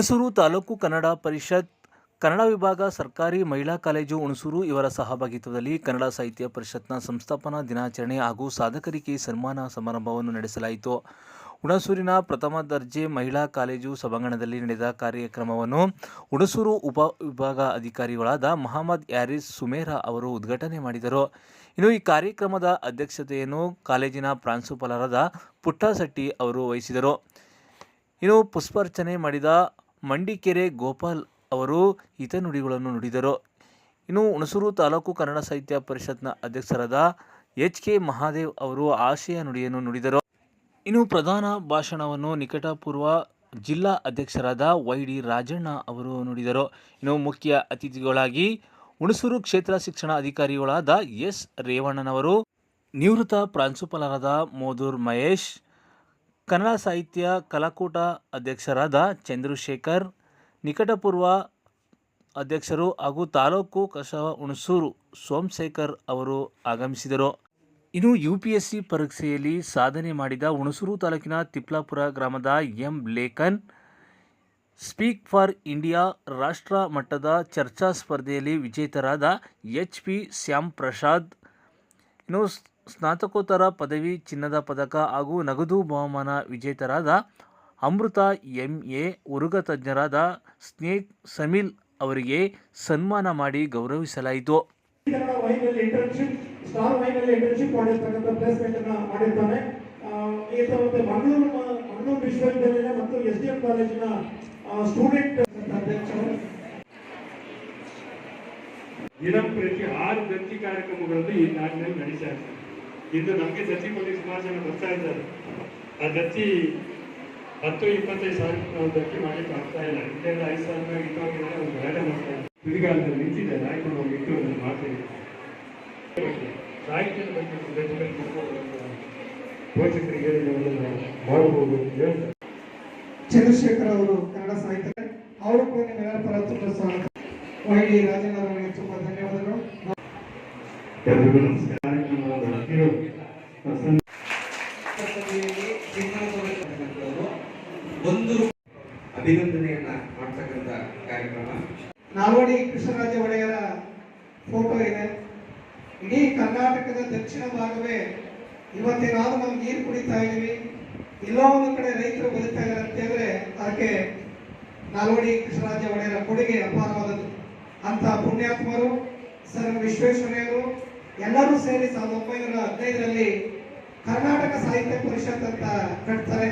ಹುಣಸೂರು ತಾಲೂಕು ಕನ್ನಡ ಪರಿಷತ್, ಕನ್ನಡ ವಿಭಾಗ, ಸರ್ಕಾರಿ ಮಹಿಳಾ ಕಾಲೇಜು ಹುಣಸೂರು ಇವರ ಸಹಭಾಗಿತ್ವದಲ್ಲಿ ಕನ್ನಡ ಸಾಹಿತ್ಯ ಪರಿಷತ್ನ ಸಂಸ್ಥಾಪನಾ ದಿನಾಚರಣೆ ಹಾಗೂ ಸಾಧಕರಿಗೆ ಸನ್ಮಾನ ಸಮಾರಂಭವನ್ನು ನಡೆಸಲಾಯಿತು. ಹುಣಸೂರಿನ ಪ್ರಥಮ ದರ್ಜೆ ಮಹಿಳಾ ಕಾಲೇಜು ಸಭಾಂಗಣದಲ್ಲಿ ನಡೆದ ಕಾರ್ಯಕ್ರಮವನ್ನು ಹುಣಸೂರು ಉಪ ವಿಭಾಗ ಅಧಿಕಾರಿಗಳಾದ ಮಹಮ್ಮದ್ ಯಾರಿಸ್ ಸುಮೇರಾ ಅವರು ಉದ್ಘಾಟನೆ ಮಾಡಿದರು. ಇನ್ನು ಈ ಕಾರ್ಯಕ್ರಮದ ಅಧ್ಯಕ್ಷತೆಯನ್ನು ಕಾಲೇಜಿನ ಪ್ರಾಂಶುಪಾಲರಾದ ಪುಟ್ಟಶೆಟ್ಟಿ ಅವರು ವಹಿಸಿದರು. ಇನ್ನು ಪುಷ್ಪಾರ್ಚನೆ ಮಾಡಿದ ಮಂಡಿಕೆರೆ ಗೋಪಾಲ್ ಅವರು ಹಿತನುಡಿಗಳನ್ನು ನುಡಿದರು. ಇನ್ನು ಹುಣಸೂರು ತಾಲೂಕು ಕನ್ನಡ ಸಾಹಿತ್ಯ ಪರಿಷತ್ನ ಅಧ್ಯಕ್ಷರಾದ ಎಚ್ ಕೆ ಮಹಾದೇವ್ ಅವರು ಆಶಯ ನುಡಿಯನ್ನು ನುಡಿದರು. ಇನ್ನು ಪ್ರಧಾನ ಭಾಷಣವನ್ನು ನಿಕಟಪೂರ್ವ ಜಿಲ್ಲಾ ಅಧ್ಯಕ್ಷರಾದ ವೈ ಡಿ ರಾಜಣ್ಣ ಅವರು ನುಡಿದರು. ಇನ್ನು ಮುಖ್ಯ ಅತಿಥಿಗಳಾಗಿ ಹುಣಸೂರು ಕ್ಷೇತ್ರ ಶಿಕ್ಷಣ ಅಧಿಕಾರಿಗಳಾದ ಎಸ್ ರೇವಣ್ಣನವರು, ನಿವೃತ್ತ ಪ್ರಾಂಶುಪಾಲರಾದ ಮೋದೂರ್ ಮಹೇಶ್ ಕನ್ನಡ ಸಾಹಿತ್ಯ ಕಲಾಕೂಟ ಅಧ್ಯಕ್ಷರಾದ ಚಂದ್ರಶೇಖರ್, ನಿಕಟಪೂರ್ವ ಅಧ್ಯಕ್ಷರು ಹಾಗೂ ತಾಲೂಕು ಕಸವ ಹುಣಸೂರು ಸೋಮಶೇಖರ್ ಅವರು ಆಗಮಿಸಿದರು. ಇನ್ನು ಯು ಪಿ ಎಸ್ ಸಿ ಪರೀಕ್ಷೆಯಲ್ಲಿ ಸಾಧನೆ ಮಾಡಿದ ಹುಣಸೂರು ತಾಲೂಕಿನ ತಿಪ್ಲಾಪುರ ಗ್ರಾಮದ M. Lekhan, speak for India ರಾಷ್ಟ್ರ ಮಟ್ಟದ ಚರ್ಚಾ ಸ್ಪರ್ಧೆಯಲ್ಲಿ ವಿಜೇತರಾದ ಎಚ್. ಪಿ. ಶ್ಯಾಮ್ ಪ್ರಸಾದ್, ಇನ್ನು ಸ್ನಾತಕೋತ್ತರ ಪದವಿ ಚಿನ್ನದ ಪದಕ ಹಾಗೂ ನಗದು ಬಹುಮಾನ ವಿಜೇತರಾದ ಅಮೃತ ಎಂ ಎ ಉರುಗ ತಜ್ಞರಾದ ಸ್ನೇಕ್ ಸಮೀಲ್ ಅವರಿಗೆ ಸನ್ಮಾನ ಮಾಡಿ ಗೌರವಿಸಲಾಯಿತು. ದಿನಂಪ್ರತಿ ಆರು ದತ್ತಿ ಕಾರ್ಯಕ್ರಮಗಳನ್ನು ಈ ನಾಡಿನಲ್ಲಿ ನಡೀತಾ ಇರ್ತದೆ ಇಂದು ನಮಗೆ ದತ್ತಿ ಬಗ್ಗೆ ಸುಮಾರು ಜನ ಬರ್ತಾ ಇದ್ದಾರೆ. ಆ ದತ್ತಿ ಹತ್ತು ಇಪ್ಪತ್ತೈದು ಸಾವಿರ ನಾವು ದತ್ತಿ ಮಾಡಲಿಕ್ಕೆ ಆಗ್ತಾ ಇಲ್ಲ. ಇದೆಲ್ಲ ಐದು ಸಾವಿರ ರೂಪಾಯಿ ಇಟ್ಟೋಗಿದ್ದಾರೆ ಒಂದು ಗಾಯ ಮಾಡ್ತಾ ಇದ್ದಾರೆ. ತುದಿಗಾಲದಲ್ಲಿ ನಿಂತಿದ್ದಾರೆ. ಆಯ್ಕೊಂಡು ಹೋಗಿ ಇಟ್ಟು ಒಂದು ಸಾಹಿತ್ಯದ ಬಗ್ಗೆ ಪೋಷಕರಿಗೆ ಮಾಡಬಹುದು ಅಂತ ಹೇಳ್ತಾರೆ ಚಂದ್ರಶೇಖರ್ ಅವರು ಕನ್ನಡ ಸಾಹಿತ್ಯ. ಅವರು ಕೂಡ ನಿಮ್ಮೆಲ್ಲರ ಪರ ತುಂಬ ಸ್ವಾಗತ. ವೈ ಡಿ ರಾಜಣ್ಣ ಅವರಿಗೆ ತುಂಬಾ ಧನ್ಯವಾದಗಳು. ನಮಸ್ಕಾರ. ಒಂದು ಅಭಿನಂದನೆಯನ್ನ ಮಾಡ್ತಕ್ಕಂಥ ಕಾರ್ಯಕ್ರಮ ನಾಲ್ವಡಿ ಕೃಷ್ಣರಾಜ ಒಡೆಯರ ಫೋಟೋ ಇದೆ. ಇಡೀ ಕರ್ನಾಟಕದ ದಕ್ಷಿಣ ಭಾಗವೇ ಇವತ್ತೇನಾದ್ರೂ ನಾವು ನೀರು ಕುಡಿತಾ ಇದೀವಿ ಎಲ್ಲೋ ಒಂದು ಕಡೆ ರೈತರು ಬದುಕ್ತಾ ಇದ್ದಾರೆ ಅಂತ ಹೇಳಿದ್ರೆ ಅದಕ್ಕೆ ನಾಲ್ವಡಿ ಕೃಷ್ಣರಾಜ ಒಡೆಯರ ಕೊಡುಗೆ ಅಪಾರವಾದದ್ದು. ಅಂತ ಪುಣ್ಯಾತ್ಮರು, ಸರ್ ವಿಶ್ವೇಶ್ವರಯ್ಯರು ಎಲ್ಲರೂ ಸೇರಿ ಸಾವಿರದ ಒಂಬೈನೂರ ಹದಿನೈದರಲ್ಲಿ ಕರ್ನಾಟಕ ಸಾಹಿತ್ಯ ಪರಿಷತ್ ಅಂತ ಕಟ್ತಾರೆ.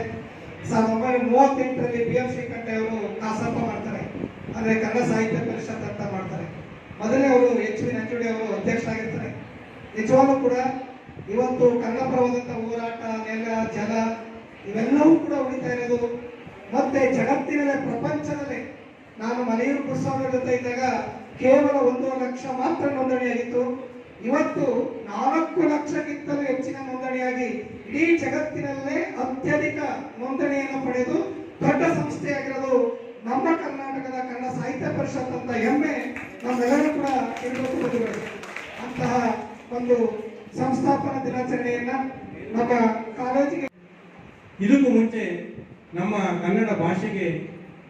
ಸಾವಿರದ ಒಂಬೈನೂರ ಮೂವತ್ತೆಂಟರಲ್ಲಿ ಬಿ ಎಂ ಶ್ರೀಕಂಠ ಅವರು ಕಾಸಪ್ಪ ಮಾಡ್ತಾರೆ. ಅಂದರೆ ಕನ್ನಡ ಸಾಹಿತ್ಯ ಪರಿಷತ್ ಅಂತ ಮಾಡ್ತಾರೆ. ಮೊದಲೇ ಅವರು ಎಚ್ ವಿ ನಂಜುಡಿ ಅವರು ಅಧ್ಯಕ್ಷರಾಗಿರ್ತಾರೆ. ನಿಜವಾಗ್ಲೂ ಕೂಡ ಇವತ್ತು ಕನ್ನಡ ಪರವಾದಂತ ಹೋರಾಟ, ನೆಲ, ಜಲ, ಇವೆಲ್ಲವೂ ಕೂಡ ಉಳಿತಾ ಇರೋದು. ಮತ್ತೆ ಜಗತ್ತಿನಲ್ಲೇ, ಪ್ರಪಂಚದಲ್ಲೇ ನಾನು ಮನೆಯೂರು ಪುರಸಭೆ ಜೊತೆ ಇದ್ದಾಗ ಕೇವಲ ಒಂದು ಲಕ್ಷ ಮಾತ್ರ ನೋಂದಣಿಯಾಗಿತ್ತು. ಇವತ್ತು ನಾಲ್ಕು ಲಕ್ಷಕ್ಕಿಂತಲೂ ಹೆಚ್ಚಿನ ನೋಂದಣಿಯಾಗಿ ಇಡೀ ಜಗತ್ತಿನಲ್ಲೇ ಅತ್ಯಧಿಕ ನೋಂದಣಿಯನ್ನು ಪಡೆದು ದೊಡ್ಡ ಸಂಸ್ಥೆಯಾಗಿರೋದು ನಮ್ಮ ಕರ್ನಾಟಕದ ಕನ್ನಡ ಸಾಹಿತ್ಯ ಪರಿಷತ್ ಅಂತ ಹೆಮ್ಮೆ ನಮ್ಮೆಲ್ಲರೂ ಕೂಡ ಬಂಧುಗಳು ಅಂತಹ ಒಂದು ಸಂಸ್ಥಾಪನಾ ದಿನಾಚರಣೆಯನ್ನ ನಮ್ಮ ಕಾಲೇಜಿಗೆ ಇದಕ್ಕೂ ಮುಂಚೆ ನಮ್ಮ ಕನ್ನಡ ಭಾಷೆಗೆ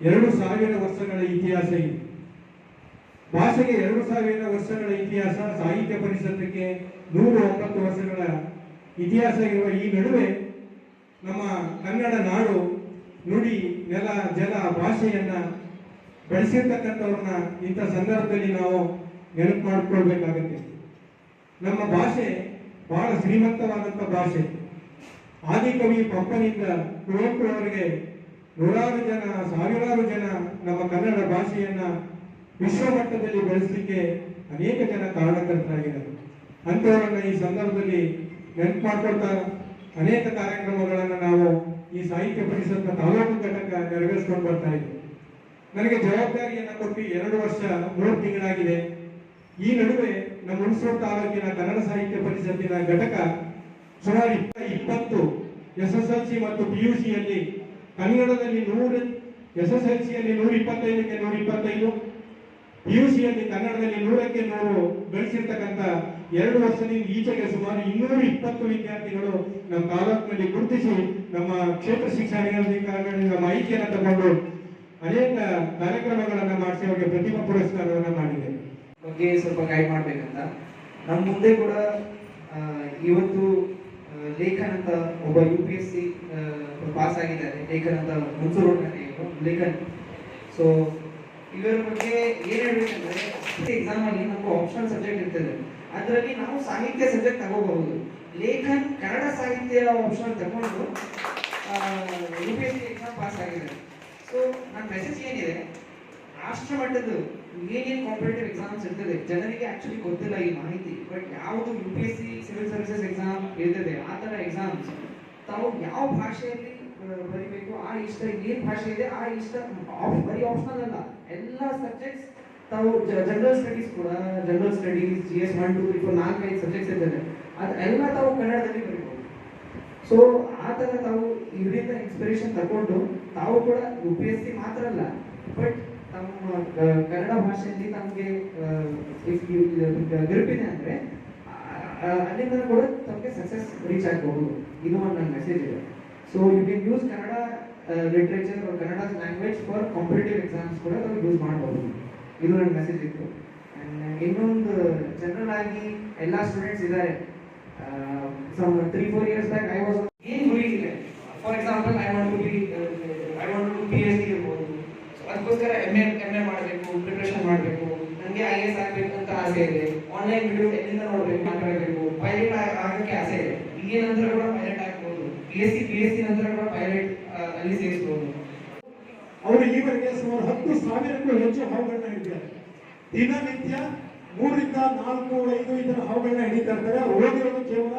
ಎರಡು ಸಾವಿರ ವರ್ಷಗಳ ಇತಿಹಾಸ ಇದೆ. ಭಾಷೆಗೆ ಎರಡು ಸಾವಿರ ವರ್ಷಗಳ ಇತಿಹಾಸ ಸಾಹಿತ್ಯ ಪರಿಷತ್ತಕ್ಕೆ ನೂರ ಒಂಬತ್ತು ವರ್ಷಗಳ ಇತಿಹಾಸ ಇರುವ ಈ ನಡುವೆ ನಮ್ಮ ಕನ್ನಡ ನಾಡು ನುಡಿ ನೆಲ ಜಲ ಭಾಷೆಯನ್ನ ಬೆಳೆಸಿರ್ತಕ್ಕಂಥವ್ರನ್ನ ಇಂಥ ಸಂದರ್ಭದಲ್ಲಿ ನಾವು ನೆನಪು ಮಾಡಿಕೊಳ್ಬೇಕಾಗತ್ತೆ. ನಮ್ಮ ಭಾಷೆ ಬಹಳ ಶ್ರೀಮಂತವಾದಂಥ ಭಾಷೆ. ಆದಿಕವಿ ಪಂಪನಿಂದ ಕುವೆಂಪುರವರೆಗೆ ನೂರಾರು ಜನ, ಸಾವಿರಾರು ಜನ ನಮ್ಮ ಕನ್ನಡ ಭಾಷೆಯನ್ನ ವಿಶ್ವ ಮಟ್ಟದಲ್ಲಿ ಬೆಳೆಸಲಿಕ್ಕೆ ಅನೇಕ ಜನ ಕಾರಣಕರ್ತರಾಗಿದ್ದಾರೆ. ಅಂಥವರನ್ನ ಈ ಸಂದರ್ಭದಲ್ಲಿ ನೆನಪು ಮಾಡ್ಕೊಳ್ತಾ ಅನೇಕ ಕಾರ್ಯಕ್ರಮಗಳನ್ನು ನಾವು ಈ ಸಾಹಿತ್ಯ ಪರಿಷತ್ನ ತಾಲೂಕು ಘಟಕ ನೆರವೇರಿಸ್ಕೊಂಡು ಬರ್ತಾ ನನಗೆ ಜವಾಬ್ದಾರಿಯನ್ನು ಕೊಟ್ಟು ಎರಡು ವರ್ಷ, ಮೂರು ತಿಂಗಳಾಗಿದೆ. ಈ ನಡುವೆ ನಮ್ಮ ಹುಣಸೂರು ತಾಲೂಕಿನ ಕನ್ನಡ ಸಾಹಿತ್ಯ ಪರಿಷತ್ತಿನ ಘಟಕ ಸುಮಾರು ಇಪ್ಪ- ಇಪ್ಪತ್ತು ಎಸ್ ಎಸ್ ಎಲ್ ಸಿ ಮತ್ತು ಪಿ ಯು ಸಿಯಲ್ಲಿ ಕನ್ನಡದಲ್ಲಿ ನೂರು ಎಸ್ ಎಸ್ ಎಲ್ ಸಿಯಲ್ಲಿ ನೂರ ಇಪ್ಪತ್ತೈದಕ್ಕೆ ನೂರ ಇಪ್ಪತ್ತೈದು ಪಿ ಯು ಸಿಯಲ್ಲಿ ಕನ್ನಡದಲ್ಲಿ ನೂರಕ್ಕೆ ನೂರು ಗಳಿಸಿರ್ತಕ್ಕಂಥ ಎರಡು ವರ್ಷದಿಂದ ಈಚೆಗೆ ಸುಮಾರು ಇನ್ನೂರ ಇಪ್ಪತ್ತು ವಿದ್ಯಾರ್ಥಿಗಳು ನಮ್ಮ ತಾಲೂಕಿನಲ್ಲಿ ಗುರುತಿಸಿ ನಮ್ಮ ಕ್ಷೇತ್ರ ಶಿಕ್ಷಣಾಧಿಕಾರಿಗಳಿಂದ ಮಾಹಿತಿಯನ್ನು ತಗೊಂಡು ಅನೇಕ ಕಾರ್ಯಕ್ರಮಗಳನ್ನು ಮಾಡಿಸಿ ಅವರಿಗೆ ಪ್ರತಿಭಾ ಪುರಸ್ಕಾರವನ್ನು ಮಾಡಿದೆ ಬಗ್ಗೆ ಸ್ವಲ್ಪ ಗೈಡ್ ಮಾಡಬೇಕಂತ. ನಮ್ಮ ಮುಂದೆ ಕೂಡ ಇವತ್ತು ಲೇಖನ ಲೇಖನ್ ಅಂತ ಒಬ್ಬ U P S C pass ಆಗಿದ್ದಾರೆ ಲೇಖನ್ ಅಂತ ಮುನ್ಸೂರು ಲೇಖನ್. ಸೊ ಇವರ ಬಗ್ಗೆ ಏನ್ ಹೇಳ್ಬೇಕಂದ್ರೆ ಎಕ್ಸಾಮ್ ಅಲ್ಲಿ ನಮ್ಗೆ ಆಪ್ಷನಲ್ ಸಬ್ಜೆಕ್ಟ್ ಇರ್ತದೆ. ಅದರಲ್ಲಿ ನಾವು ಸಾಹಿತ್ಯ ಸಬ್ಜೆಕ್ಟ್ ತಗೋಬಹುದು. ಲೇಖನ್, ಕನ್ನಡ ಸಾಹಿತ್ಯ ಆಪ್ಷನಲ್ ತಗೊಂಡು U P S C exam pass ಆಗಿದೆ. ಸೊ ನನ್ನ ಮೆಸೇಜ್ ಏನಿದೆ? ರಾಷ್ಟ್ರ ಮಟ್ಟದ ಏನೇನು ಕಾಂಪಿಟೇಟಿವ್ ಎಕ್ಸಾಮ್ಸ್ ಇರ್ತದೆ, ಜನರಿಗೆ ಆಕ್ಚುಲಿ ಗೊತ್ತಿಲ್ಲ ಈ ಮಾಹಿತಿ ಬಟ್ ಯಾವುದು U P S C civil services exam ಇರ್ತದೆ, ಆ ಥರ ಎಕ್ಸಾಮ್ಸ್ ತಾವು ಯಾವ ಭಾಷೆಯಲ್ಲಿ ಬರಿಬೇಕು. ಆ ಇಷ್ಟ ಏನ್ ಭಾಷೆ ಇದೆ, ಆ ಇಷ್ಟ ಆಫ್ ಬರೀ ಆಪ್ಷನಲ್ ಅಲ್ಲ. ಎಲ್ಲ ಸಬ್ಜೆಕ್ಟ್ಸ್ ತಾವು ಜನರಲ್ ಸ್ಟಡೀಸ್ ಕೂಡ general studies G S one two three four ನಾಲ್ಕೈದು ಸಬ್ಜೆಕ್ಟ್ಸ್ ಇರ್ತದೆ ಅದೆಲ್ಲ ತಾವು ಕನ್ನಡದಲ್ಲಿ ಬರೀಬಹುದು ಸೊ ಆ ಥರ ತಾವು ಇದರಿಂದ ಇನ್ಸ್ಪಿರೇಷನ್ ತಗೊಂಡು ತಾವು ಕೂಡ ಯು ಪಿ ಎಸ್ ಸಿ ಮಾತ್ರ ಅಲ್ಲ ಬಟ್ ತಮ್ಮ ಕನ್ನಡ ಭಾಷೆಯಲ್ಲಿ ತಮಗೆ ಗಿರುಪಿನ ಅಂದ್ರೆ ಅಲ್ಲಿಂದ ಕೂಡ ತಮಗೆ ಸಕ್ಸಸ್ ರೀಚ್ ಆಗಬಹುದು. ಇದು ಒಂದು ನನ್ನ ಮೆಸೇಜ್ ಇದೆ. So you can use Kannada literature Kannada language for competitive exams ಕೂಡ ನಾವು ಯೂಸ್ ಮಾಡ್ಬೋದು. ಇದು ನನ್ನ ಮೆಸೇಜ್ ಇತ್ತು. ಆ್ಯಂಡ್ ಇನ್ನೊಂದು ಜನರಲ್ ಆಗಿ ಎಲ್ಲ ಸ್ಟೂಡೆಂಟ್ಸ್ ಇದ್ದಾರೆ some three four years back I was ಏನ್ ಗುರಿ ಇದೆ for example I want to be I want to P H D ಇರ್ಬೋದು. ಅದಕ್ಕೋಸ್ಕರ ಎಂ ಎ ಎಂ ಎ ಮಾಡಬೇಕು ಪ್ರಿಪ್ರೇಷನ್ ಮಾಡಬೇಕು. ನನಗೆ ಐ ಎಸ್ ಆಗಬೇಕು ಅಂತ ಆಸೆ ಇದೆ. ಆನ್ಲೈನ್ ವಿಡಿಯೋ ಎಲ್ಲಿಂದ ನೋಡಬೇಕು ಮಾತಾಡಬೇಕು ಪೈಲಟ್ ಆಗಕ್ಕೆ ಆಸೆ ಇದೆ. ಈಗೇನಂದ್ರೆ ಕೂಡ pilot B S C P S C ನಂತರ ಕೂಡ ಪೈಲಟ್ ಅಲ್ಲಿ ಸೇರಿಸಬಹುದು ಅವರು ಈವರೆಗೆ ಸುಮಾರು ಹತ್ತು ಸಾವಿರಕ್ಕೂ ಹೆಚ್ಚು ಹಾವುಗಳನ್ನ ಹಿಡಿದಿದ್ದಾರೆ. ದಿನನಿತ್ಯ ಮೂರರಿಂದ ನಾಲ್ಕು ಐದು ಇದರ ಹಾವುಗಳನ್ನ ಹಿಡಿತಾ ಇರ್ತಾರೆ. ಓದಿರೋದು ಕೇವಲ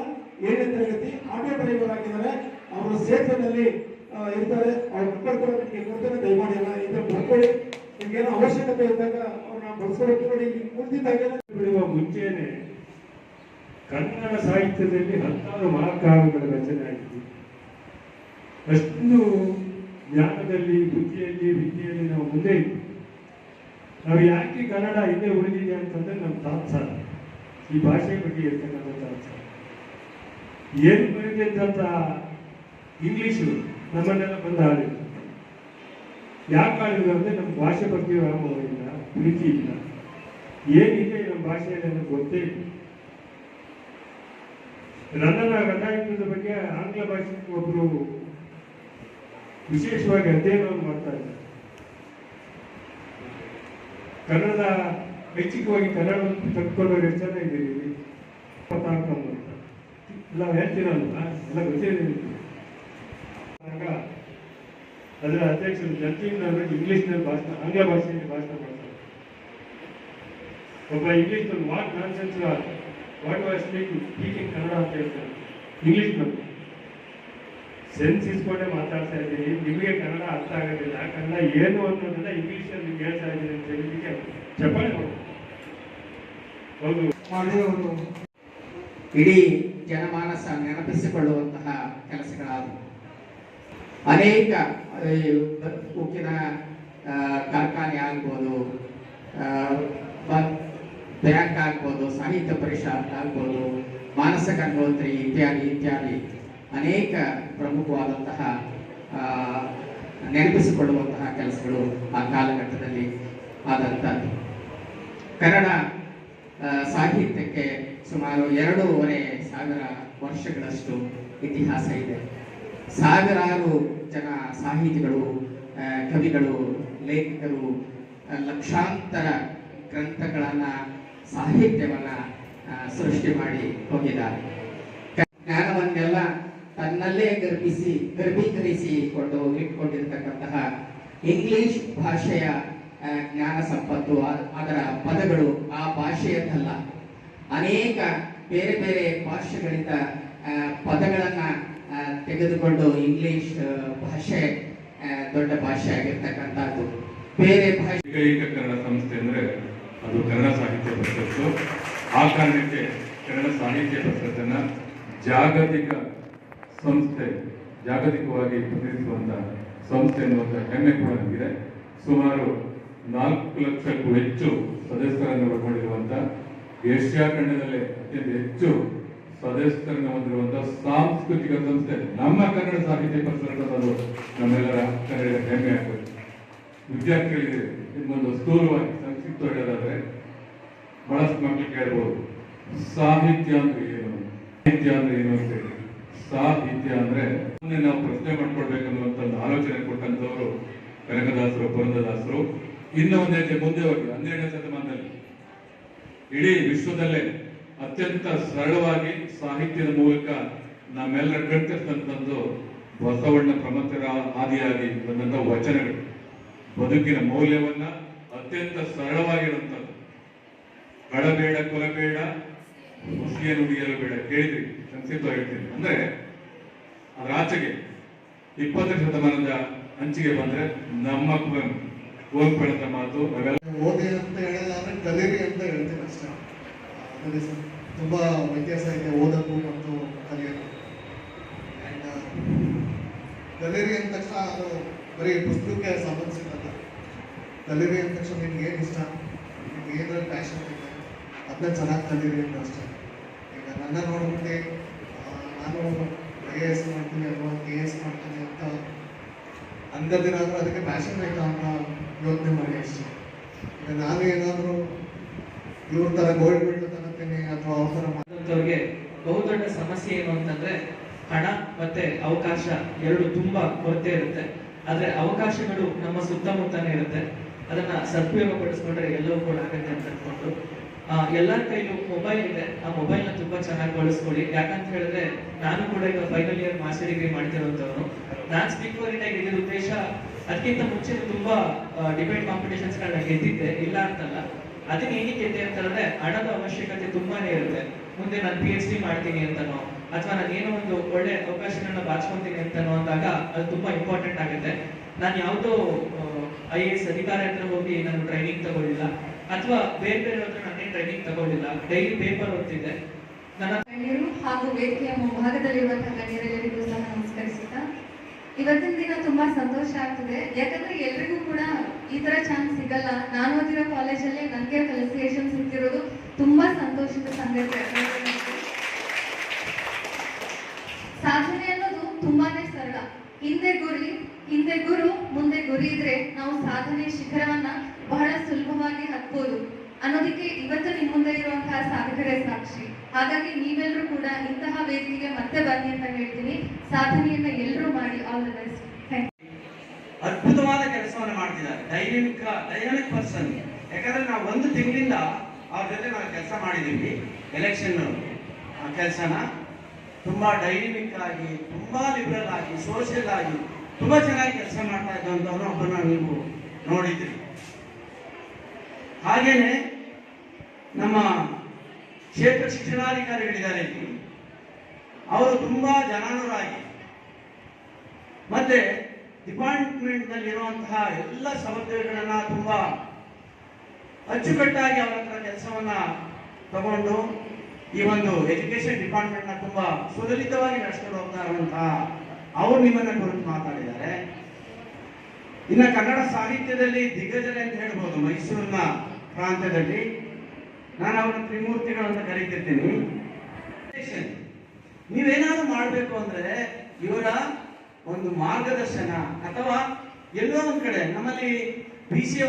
ಏಳನೇ ತರಗತಿ ಆಟೋ ಡ್ರೈವರ್ ಆಗಿದ್ದಾರೆ. ಅವರು ಸೇತುವೆನಲ್ಲಿ ಇರ್ತಾರೆ. ಅವ್ರ ನಂಬರ್ ಕೂಡ ನಿಮಗೆ ಕೊಡ್ತಾರೆ. ದಯಮಾಡಿ ಎಲ್ಲ ಇದ್ರೆ ಬರ್ಕೊಳ್ಳಿ ನಿಮ್ಗೇನೋ ಅವಶ್ಯಕತೆ ಇದ್ದಾಗ ಅವ್ರನ್ನ ಬರ್ಸ್ಕೊಳಕ್ಕೆ ನೋಡಿ. ಮುಂದಿದ್ದಾಗೆ ಬಿಡುವ ಮುಂಚೆನೆ ಕನ್ನಡ ಸಾಹಿತ್ಯದಲ್ಲಿ ಹತ್ತಾರು ಮಹಾಕಾವ್ಯಗಳ ರಚನೆ ಆಗಿದೆ ಅಷ್ಟು ಜ್ಞಾನದಲ್ಲಿ ಬುದ್ಧಿಯಲ್ಲಿ ವಿದ್ಯೆಯಲ್ಲಿ ನಾವು ಮುಂದೆ ಇದ್ವಿ. ನಾವು ಯಾಕೆ ಕನ್ನಡ ಹಿಂದೆ ಉಳಿದಿದೆ ಅಂತಂದ್ರೆ ನಮ್ಮ ತಾತ್ಸಾರ. ಈ ಭಾಷೆ ಬಗ್ಗೆ ಇರ್ತಕ್ಕಂಥ ತಾತ್ಸಾರ. ಏನು ಬರೆದಿದ್ದಂಥ ಇಂಗ್ಲಿಷು ನಮ್ಮನ್ನೆಲ್ಲ ಬಂದ ಆಳಿದ್ರು ಯಾಕೆ ಆಳಿದ್ರು ಅಂದರೆ ನಮ್ಮ ಭಾಷೆ ಬಗ್ಗೆ ವ್ಯಾಮೋಹ ಇಲ್ಲ ಪ್ರೀತಿ ಇಲ್ಲ. ಏನಿದೆ ನಮ್ಮ ಭಾಷೆಯಲ್ಲಿ ಅನ್ನೋದು ಗೊತ್ತೇ ಇಲ್ಲ. ರನ್ನನ ಗತಾಯುದ್ಧದ ಬಗ್ಗೆ ಆಂಗ್ಲ ಭಾಷೆ ಒಬ್ರು ವಿಶೇಷವಾಗಿ ಅಧ್ಯಯನವನ್ನು ಮಾಡ್ತಾ ಇದ್ದಾರೆ. ಕನ್ನಡ, ಐಚ್ಛಿಕವಾಗಿ ಕನ್ನಡವನ್ನು ತಕ್ಕೊಳ್ಳೋ ಎಷ್ಟು ಜನ ಇದ್ದೀರಿ ಇಪ್ಪತ್ನಾಲ್ಕು ಅಂತ. ಎಲ್ಲ. ಆಗ ಅದರ ಅಧ್ಯಕ್ಷರು ಜಂಟಿನವರು ಇಂಗ್ಲಿಷ್ನಲ್ಲಿ ಭಾಷಣ, ಆಂಗ್ಲ ಭಾಷೆಯಲ್ಲಿ ಭಾಷಣ ಮಾಡ್ತಾರೆ. ಒಬ್ಬ English what nonsense what was speaking speaking Kannada? ಅಂತ ಹೇಳ್ತಾರೆ. ಇಂಗ್ಲಿಷ್ನಲ್ಲಿ ಸೆನ್ಸ್ ಮಾತಾಡ್ತಾ ಇದ್ದೀನಿ. ನಿಮಗೆ ಕನ್ನಡ ಅರ್ಥ ಆಗೋದಿಲ್ಲ. ಕನ್ನಡ ಏನು ಅನ್ನೋದನ್ನ ಇಂಗ್ಲೀಷಲ್ಲಿ ನಿಮ್ಗೆ ಹೇಳ್ತಾ ಇದ್ದೀನಿ ಅಂತ ಹೇಳಿದ್ದಕ್ಕೆ ಚಪ್ಪಾಳೆ. ಹೌದು. ಇಡೀ ಜನಮಾನಸ ನೆನಪಿಸಿಕೊಳ್ಳುವಂತಹ ಕೆಲಸಗಳಾದವು. ಅನೇಕ ಉಕ್ಕಿನ ಕಾರ್ಖಾನೆ ಆಗ್ಬೋದು ಬ್ಯಾಂಕ್ ಆಗ್ಬೋದು, ಸಾಹಿತ್ಯ ಪರಿಷತ್ ಆಗ್ಬೋದು ಮಾನಸ ಗಂಗೋತ್ರಿ ಇತ್ಯಾದಿ ಇತ್ಯಾದಿ. ಅನೇಕ ಪ್ರಮುಖವಾದಂತಹ ನೆನಪಿಸಿಕೊಳ್ಳುವಂತಹ ಕೆಲಸಗಳು ಆ ಕಾಲಘಟ್ಟದಲ್ಲಿ ಆದಂಥದ್ದು. ಕನ್ನಡ ಸಾಹಿತ್ಯಕ್ಕೆ ಸುಮಾರು ಎರಡೂವರೆ ಸಾವಿರ ವರ್ಷಗಳಷ್ಟು ಇತಿಹಾಸ ಇದೆ. ಸಾವಿರಾರು ಜನ ಸಾಹಿತಿಗಳು ಕವಿಗಳು, ಲೇಖಕರು ಲಕ್ಷಾಂತರ ಗ್ರಂಥಗಳನ್ನ, ಸಾಹಿತ್ಯವನ್ನ ಸೃಷ್ಟಿ ಮಾಡಿ ಹೋಗಿದ್ದಾರೆ. ಜ್ಞಾನವನ್ನೆಲ್ಲ ತನ್ನಲ್ಲೇ ಗರ್ಭಿಸಿ ಗರ್ಭೀಕರಿಸಿಕೊಂಡು ಇಟ್ಕೊಂಡಿರ್ತಕ್ಕಂತಹ ಇಂಗ್ಲಿಷ್ ಭಾಷೆಯ ಜ್ಞಾನ ಸಂಪತ್ತು ಅದರ ಪದಗಳು ಆ ಭಾಷೆಯದ್ದಲ್ಲ. ಅನೇಕ ಬೇರೆ ಬೇರೆ ಭಾಷೆಗಳಿಂದ ಪದಗಳನ್ನ ತೆಗೆದುಕೊಂಡು ಇಂಗ್ಲಿಷ್ ಭಾಷೆ ದೊಡ್ಡ ಭಾಷೆ ಆಗಿರ್ತಕ್ಕಂಥದ್ದು. ಬೇರೆ ಭಾಷೆ ಕನ್ನಡ ಸಂಸ್ಥೆ ಅಂದ್ರೆ ಅದು ಕನ್ನಡ ಸಾಹಿತ್ಯ ಪರಿಷತ್ತು ಆ ಕಾರಣಕ್ಕೆ ಕನ್ನಡ ಸಾಹಿತ್ಯ ಪರಿಷತ್ತನ್ನ ಜಾಗತಿಕ ಸಂಸ್ಥೆ ಜಾಗತಿಕವಾಗಿ ಪ್ರತಿನಿಧಿಸುವಂಥ ಸಂಸ್ಥೆ ಎನ್ನುವಂತ ಹೆಮ್ಮೆ ಕೂಡ ಸುಮಾರು ನಾಲ್ಕು ಲಕ್ಷಕ್ಕೂ ಹೆಚ್ಚು ಸದಸ್ಯರನ್ನು ಒಳಗೊಂಡಿರುವಂತಹ ಏಷ್ಯಾ ಖಂಡದಲ್ಲೇ ಅತ್ಯಂತ ಹೆಚ್ಚು ಸದಸ್ಯರನ್ನು ಹೊಂದಿರುವಂತಹ ಸಾಂಸ್ಕೃತಿಕ ಸಂಸ್ಥೆ, ನಮ್ಮ ಕನ್ನಡ ಸಾಹಿತ್ಯ ಅನ್ನೋದು ನಮ್ಮೆಲ್ಲರ ಕನ್ನಡ ಹೆಮ್ಮೆ ಆಗ್ತದೆ. ವಿದ್ಯಾರ್ಥಿಗಳಿಗೆ ಇದೊಂದು ಸ್ಥೂಲವಾಗಿ ಸಂಕ್ಷಿಪ್ತ ಹೇಳೋದಾದ್ರೆ ಬಹಳಷ್ಟು ಮಕ್ಕಳು ಕೇಳ್ಬೋದು ಸಾಹಿತ್ಯ ಅಂದ್ರೆ ಏನು? ಸಾಹಿತ್ಯ ಅಂದ್ರೆ ಏನು ಅಂತ ಹೇಳಿ. ಸಾಹಿತ್ಯ ಅಂದ್ರೆ ನಾವು ಪ್ರಶ್ನೆ ಮಾಡ್ಕೊಳ್ಬೇಕನ್ನುವಂತ ಒಂದು ಆಲೋಚನೆ ಕೊಟ್ಟಂತವರು ಕನಕದಾಸರು ಪುರಂದದಾಸರು ಇನ್ನು ಒಂದೇ ಮುಂದೆ ಹೋಗಿ, ಹನ್ನೆರಡನೇ ಶತಮಾನದಲ್ಲಿ. ಇಡೀ ವಿಶ್ವದಲ್ಲೇ ಅತ್ಯಂತ ಸರಳವಾಗಿ ಸಾಹಿತ್ಯದ ಮೂಲಕ ನಮ್ಮೆಲ್ಲರ ಕಣ್ತಕ್ಕಂಥದ್ದು ಬಸವಣ್ಣ ಪ್ರಮಥರ ಆದಿಯಾಗಿ ಬಂದಂತ ವಚನಗಳು. ಬದುಕಿನ ಮೌಲ್ಯವನ್ನ ಅತ್ಯಂತ ಸರಳವಾಗಿರುವಂಥದ್ದು. ಕಳಬೇಡ, ಕೊಲಬೇಡ, ಹುಸಿಯ ಉಡಿಯಲು ಬೇಡ. ಕೇಳಿದ್ರಿ? ಸಂಕ್ಷಿಪ್ತ ಹೇಳ್ತೀನಿ. ಅಂದ್ರೆ ಅದರ ಆಚೆಗೆ ಇಪ್ಪತ್ತನೇ ಶತಮಾನದ ಅಂಚಿಗೆ ಬಂದ್ರೆ ನಮ್ಮ ಕುವೆಂಪು ಕುವೆಂಪು ಹೇಳಿದ ಮಾತು ಓದಿ ಅಂತ ಹೇಳಿಲ್ಲ ಅಂದ್ರೆ ಕಲೀರಿ ಅಂತ ಹೇಳ್ತೀನಿ ಅಷ್ಟೇ. ಅದರಲ್ಲಿ ತುಂಬಾ ವ್ಯತ್ಯಾಸ ಇದೆ ಓದಕ್ಕೂ ಮತ್ತು ಕಲಿಯೋದು ಆ್ಯಂಡ್ ಕಲೀರಿ ಅಂದ ತಕ್ಷಣ ಅದು ಬರೀ ಪುಸ್ತಕಕ್ಕೆ ಸಂಬಂಧಿಸಿದಂತ ಕಲೀರಿ ಅಂದ ತಕ್ಷಣ ನಿಮ್ಗೆ ಏನು ಇಷ್ಟ? ನಿಮ್ಗೆ ಏನಾದ್ರು ಪ್ಯಾಷನ್ ಇದೆ? ಅದನ್ನ ಚೆನ್ನಾಗಿ ಕಲೀರಿ ಅಂತ ಅಷ್ಟೇ. ನನ್ನ ನೋಡೋಕ್ಕೆ ನಾನು ಐ ಎ ಎಸ್ ಮಾಡ್ತೀನಿ ಅಥವಾ ಕೆ ಎಸ್ ಮಾಡ್ತೀನಿ ಅಂತ ಅಂದದಿನಾದ್ರೂ ಅದಕ್ಕೆ ಪ್ಯಾಷನ್ ಬೇಕಾ ಅಂತ ಯೋಚನೆ ಮಾಡಿ ಅಷ್ಟೇ. ನಾನು ಏನಾದರೂ ಇವ್ರ ಥರ ಗೋಲ್ಡ್ ಮೆಡಲ್ ತಗೋತೀನಿ ಅಥವಾ ಅವ್ರ ಥರ ಮಾ- ಬಹುದೊಡ್ಡ ಸಮಸ್ಯೆ ಏನು ಅಂತಂದರೆ ಹಣ ಮತ್ತೆ ಅವಕಾಶ ಎರಡು ತುಂಬಾ ಕೊರತೆ ಇರುತ್ತೆ. ಆದರೆ ಅವಕಾಶಗಳು ನಮ್ಮ ಸುತ್ತಮುತ್ತನೇ ಇರುತ್ತೆ. ಅದನ್ನ ಸದುಪಯೋಗ ಪಡಿಸ್ಕೊಂಡ್ರೆ ಎಲ್ಲವೂ ಕೂಡ ಆಗುತ್ತೆ ಅಂತ ಅನ್ಕೊಂಡು ಆ, ಎಲ್ಲರ ಕೈಲೂ ಮೊಬೈಲ್ ಇದೆ. ಆ ಮೊಬೈಲ್ ತುಂಬಾ ಚೆನ್ನಾಗಿ ಬಳಸ್ಕೊಳ್ಳಿ. ಯಾಕಂತ ಹೇಳಿದ್ರೆ, ನಾನು ಕೂಡ ಈಗ ಫೈನಲ್ ಇಯರ್ ಮಾಸ್ಟರ್ ಡಿಗ್ರಿ ಮಾಡ್ತಿರುವಂತವನು ನಾನ್ ಸ್ಪೀಕ್ ಇಟ್ಟಾಗಿ ಗೆದ್ದಿದ್ದ ಉದ್ದೇಶ ಅದಕ್ಕಿಂತ ಮುಂಚೆ ತುಂಬಾ ಡಿಬೇಟ್ ಕಾಂಪಿಟೇಷನ್ಸ್ ಗಳನ್ನ ಗೆದ್ದಿದ್ದೆ. ಇಲ್ಲ ಅಂತಲ್ಲ. ಅದನ್ನ ಏನಕ್ಕೆ ಗೆದ್ದೆ ಅಂತ ಹೇಳಿದ್ರೆ, ಹಣದ ಅವಶ್ಯಕತೆ ತುಂಬಾನೇ ಇರುತ್ತೆ. ಮುಂದೆ ನಾನು ಪಿ ಎಚ್ ಡಿ ಮಾಡ್ತೀನಿ ಅಂತನೋ, ಅಥವಾ ನಾನು ಏನೋ ಒಂದು ಒಳ್ಳೆ ಅವಕಾಶಗಳನ್ನ ಬಾಚ್ಕೊಂತೀನಿ ಅಂತನೋ ಅಂದಾಗ, ಅದು ತುಂಬಾ ಇಂಪಾರ್ಟೆಂಟ್ ಆಗುತ್ತೆ. ನಾನು ಯಾವುದೋ ಐ ಎ ಎಸ್ ಅಧಿಕಾರಿ ಹತ್ರ ಹೋಗಿ ನಾನು ಟ್ರೈನಿಂಗ್ ತಗೊಳ್ಳಿಲ್ಲ ಅಥವಾ ಬೇರೆ ಬೇರೆ ಹತ್ರ ನಾನೇನು ಟ್ರೈನಿಂಗ್ ತಗೊಂಡಿಲ್ಲ. ಡೈಲಿ ಪೇಪರ್ ಓದ್ತಿದ್ದೆ. ನನ್ನ ಹಾಗೂ ವೇದಿಕೆಯ ಮುಂಭಾಗದಲ್ಲಿರುವಂತಹ ಗಣ್ಯರೆಲ್ಲರಿಗೂ ಸಹ ನಮಸ್ಕರಿಸುತ್ತಾ, ಇವತ್ತಿನ ದಿನ ತುಂಬಾ ಸಂತೋಷ ಆಗ್ತದೆ. ಯಾಕಂದ್ರೆ ಎಲ್ರಿಗೂ ಕೂಡ ಈ ತರ ಚಾನ್ಸ್ ಸಿಗಲ್ಲ. ನಾನು ಓದಿರೋ ಕಾಲೇಜಲ್ಲಿ ನನಗೆ ಫೆಲಿಸಿಯೇಷನ್ ಸಿಕ್ತಿರೋದು ತುಂಬಾ ಸಂತೋಷದ ಸಂಗತಿ ಸಾಧನೆ ಅನ್ನೋದು ತುಂಬಾನೇ ಸರಳ. ಹಿಂದೆ ಗುರಿ, ಹಿಂದೆ ಗುರು, ಮುಂದೆ ಗುರಿ ಇದ್ರೆ ನಾವು ಸಾಧನೆ ಶಿಖರವನ್ನ ಬಹಳ ಸುಲಭವಾಗಿ ಹತ್ಬೋದು. ಅನ್ನೋದಕ್ಕೆ ಇವತ್ತು ನಿಮ್ಮ ಮುಂದೆ ಇರುವಂತಹ ಸಾಧಕರೇ ಸಾಕ್ಷಿ. ಹಾಗಾಗಿ ನೀವೆಲ್ಲರೂ ಕೂಡ ಇಂತಹ ವೇದಿಕೆಗೆ ಮತ್ತೆ ಬನ್ನಿ ಅಂತ ಹೇಳ್ತೀನಿ. ಸಾಧನೆಯನ್ನ ಎಲ್ಲರೂ ಮಾಡಿ ಆಲ್ ದ ಬೆಸ್ಟ್ ಅದ್ಭುತವಾದ ಕೆಲಸವನ್ನು ಮಾಡ್ತಿದ್ದಾರೆ. Dynamic dynamic person. ಯಾಕಂದ್ರೆ ನಾವು ಒಂದು ತಿಂಗಳಿಂದ ಅವ್ರ ಜೊತೆ ನಾವು ಕೆಲಸ ಮಾಡಿದ್ದೀವಿ ಎಲೆಕ್ಷನ್ ಕೆಲಸನ ತುಂಬಾ ಡೈನಮಿಕ್ ಆಗಿ, ತುಂಬಾ ಲಿಬರಲ್ ಆಗಿ ಸೋಷಿಯಲ್ ಆಗಿ, ತುಂಬಾ ಚೆನ್ನಾಗಿ ಕೆಲಸ ಮಾಡ್ತಾ ಇದ್ದಂಥವ್ರು ಒಬ್ಬನ ನೀವು ನೋಡಿದ್ರಿ ಹಾಗೇನೆ ನಮ್ಮ ಕ್ಷೇತ್ರ ಶಿಕ್ಷಣಾಧಿಕಾರಿಗಳಿದ್ದಾರೆ ಇಲ್ಲಿ. ಅವರು ತುಂಬಾ ಜನಾನುರಾಗಿ, ಮತ್ತೆ ಡಿಪಾರ್ಟ್ಮೆಂಟ್ ನಲ್ಲಿರುವಂತಹ ಎಲ್ಲ ಸಮಸ್ಯೆಗಳನ್ನ ತುಂಬಾ ಅಚ್ಚುಕಟ್ಟಾಗಿ ಅವರ ಕೆಲಸವನ್ನ ತಗೊಂಡು ಈ ಒಂದು ಎಜುಕೇಶನ್ ಡಿಪಾರ್ಟ್ಮೆಂಟ್ನ ತುಂಬಾ ಸುಲಲಿತವಾಗಿ ನಡೆಸ್ಕೊಂಡು ಹೋಗ್ತಾ ಇರುವಂತಹ ಅವರು ನಿಮ್ಮನ್ನ ಕುರಿತು ಮಾತಾಡಿದ್ದಾರೆ. ಇನ್ನ ಕನ್ನಡ ಸಾಹಿತ್ಯದಲ್ಲಿ ದಿಗ್ಗಜರೇ ಅಂತ ಹೇಳ್ಬೋದು ಮೈಸೂರಿನ ಪ್ರಾಂತ್ಯದಲ್ಲಿ. ನಾನು ಅವರ ತ್ರಿಮೂರ್ತಿಗಳು ಅಂತ ಕರೀತಿರ್ತೀನಿ. ನೀವೇನಾದ್ರೂ ಮಾಡಬೇಕು ಅಂದ್ರೆ ಇವರ ಒಂದು ಮಾರ್ಗದರ್ಶನ ಅಥವಾ ಎಲ್ಲೋ ಒಂದ್ ಕಡೆ ನಮ್ಮಲ್ಲಿ ಬಿ ಸಿ